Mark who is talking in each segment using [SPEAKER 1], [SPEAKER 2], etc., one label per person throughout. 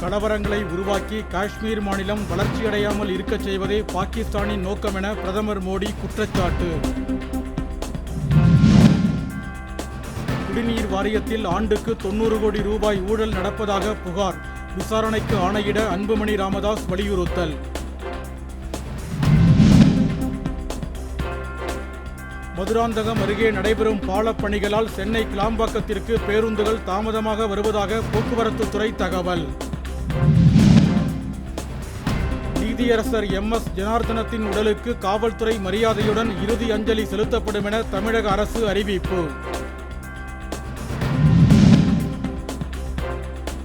[SPEAKER 1] கலவரங்களை உருவாக்கி காஷ்மீர் மாநிலம் வளர்ச்சியடையாமல் இருக்கச் செய்வதே பாகிஸ்தானின் நோக்கம் என பிரதமர் மோடி குற்றச்சாட்டு. குடிநீர் வாரியத்தில் ஆண்டுக்கு தொண்ணூறு கோடி ரூபாய் ஊழல் நடப்பதாக புகார். விசாரணைக்கு ஆணையிட அன்புமணி ராமதாஸ் வலியுறுத்தல். மதுராந்தகம் அருகே நடைபெறும் பாலப்பணிகளால் சென்னை கிளாம்பாக்கத்திற்கு பேருந்துகள் தாமதமாக வருவதாக போக்குவரத்து துறை தகவல். நீதியரசர் எம். எஸ். ஜனார்தனத்தின் உடலுக்கு காவல்துறை மரியாதையுடன் இறுதி அஞ்சலி செலுத்தப்படும் என தமிழக அரசு அறிவிப்பு.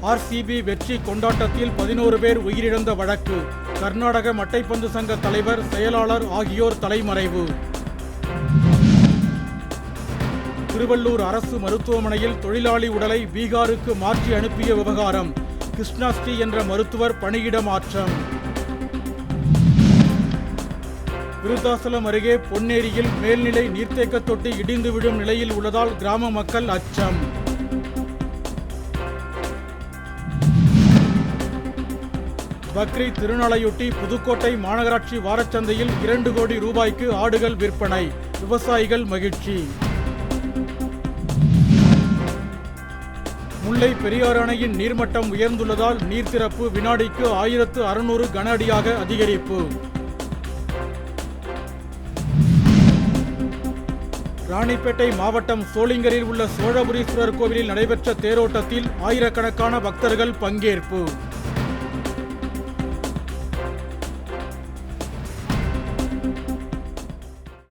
[SPEAKER 1] ஆர்சிபி வெற்றி கொண்டாட்டத்தில் பதினோரு பேர் உயிரிழந்த வழக்கு. கர்நாடக மட்டைப்பந்து சங்க தலைவர் செயலாளர் ஆகியோர் தலைமறைவு. திருவள்ளூர் அரசு மருத்துவமனையில் தொழிலாளி உடலை பீகாருக்கு மாற்றி அனுப்பிய விவகாரம். கிருஷ்ணாஸ்ரீ என்ற மருத்துவர் பணியிட மாற்றம். விருத்தாசலம் அருகே பொன்னேரியில் மேல்நிலை நீர்த்தேக்க தொட்டி இடிந்து விழும் நிலையில் உள்ளதால் கிராம மக்கள் அச்சம். பக்ரீத் திருநாளையொட்டி புதுக்கோட்டை மாநகராட்சி வாரச்சந்தையில் இரண்டு கோடி ரூபாய்க்கு ஆடுகள் விற்பனை. விவசாயிகள் மகிழ்ச்சி. முல்லை பெரியாறு அணையின் நீர்மட்டம் உயர்ந்துள்ளதால் நீர் திறப்பு வினாடிக்கு ஆயிரத்து அறுநூறு கன அடியாக அதிகரிப்பு. ராணிப்பேட்டை மாவட்டம் சோளிங்கரில் உள்ள சோழபுரீஸ்வரர் கோவிலில் நடைபெற்ற தேரோட்டத்தில் ஆயிரக்கணக்கான பக்தர்கள் பங்கேற்பு.